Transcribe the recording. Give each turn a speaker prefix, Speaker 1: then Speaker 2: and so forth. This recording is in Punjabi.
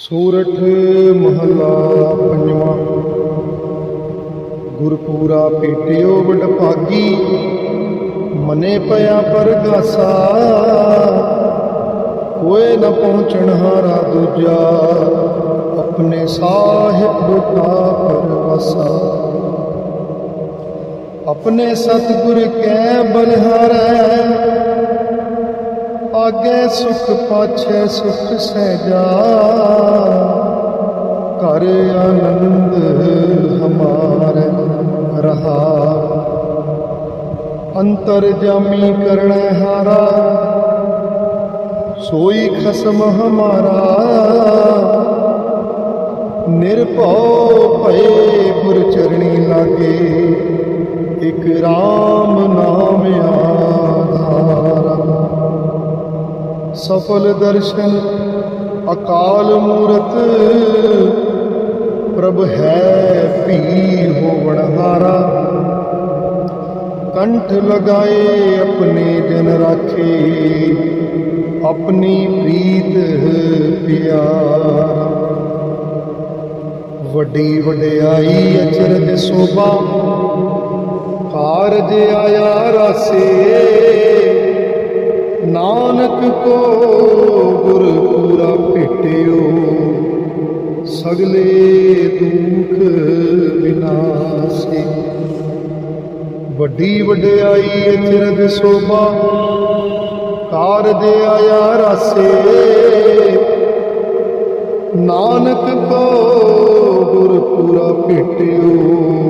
Speaker 1: ਸੂਰਠ ਮਹਲਾ ਪੰਜਵਾਂ। ਗੁਰਪੂਰਾ ਪੀਟਿਓ ਵਡਭਾਗੀ, ਮਨੇ ਪਿਆ ਪਰਗਾਸਾ। ਕੋਏ ਨ ਪਹੁੰਚਣ ਹਾਰਾ ਦੂਜਾ, ਆਪਣੇ ਸਾਹਿਬ ਬੁਟਾ ਪਰਵਾਸਾ। ਆਪਣੇ ਸਤਿਗੁਰ ਕੈ ਬਲਿਹਾਰੈ ਆਗੇ ਸੁਖ ਪਾਛੇ, ਸੁਖ ਸਹਿਜਾ। ਕਰ ਆਨੰਦ ਹਮਾਰ ਰਹਾ। ਅੰਤਰ ਜਾਮੀ ਕਰਣੈ ਹਾਰਾ। ਸੋਈ ਖਸਮ ਹਮਾਰਾ। ਨਿਰਭਉ ਭਏ ਸਫਲ ਦਰਸ਼ਨ ਅਕਾਲ ਮੂਰਤ। ਪ੍ਰਭ ਹੈ ਭੀ ਹੋਵਣ ਹਾਰਾ ਕੰਠ ਲਗਾਏ ਆਪਣੇ ਜਨ ਰਾਖੇ। ਆਪਣੀ ਪ੍ਰੀਤ ਪਿਆਰਾ। ਵੱਡੀ ਵਡਿਆਈ ਅਚਰਜ ਸੋਭਾ। ਕਾਰਜ ਆਇਆ ਰਾਸੇ। ਨਾਨਕ ਕੋ ਗੁਰ ਪੂਰਾ ਭੇਟਿਓ, ਸਗਲੇ ਦੁਖ ਵਿਨਾਸੇ ਵੱਡੀ ਵਡਿਆਈ ਅਚਰਜ ਸੋਭਾ ਕਾਰਜ ਆਇਆ ਰਾਸੇ। ਨਾਨਕ ਕੋ ਗੁਰ ਪੂਰਾ ਭੇਟਿਓ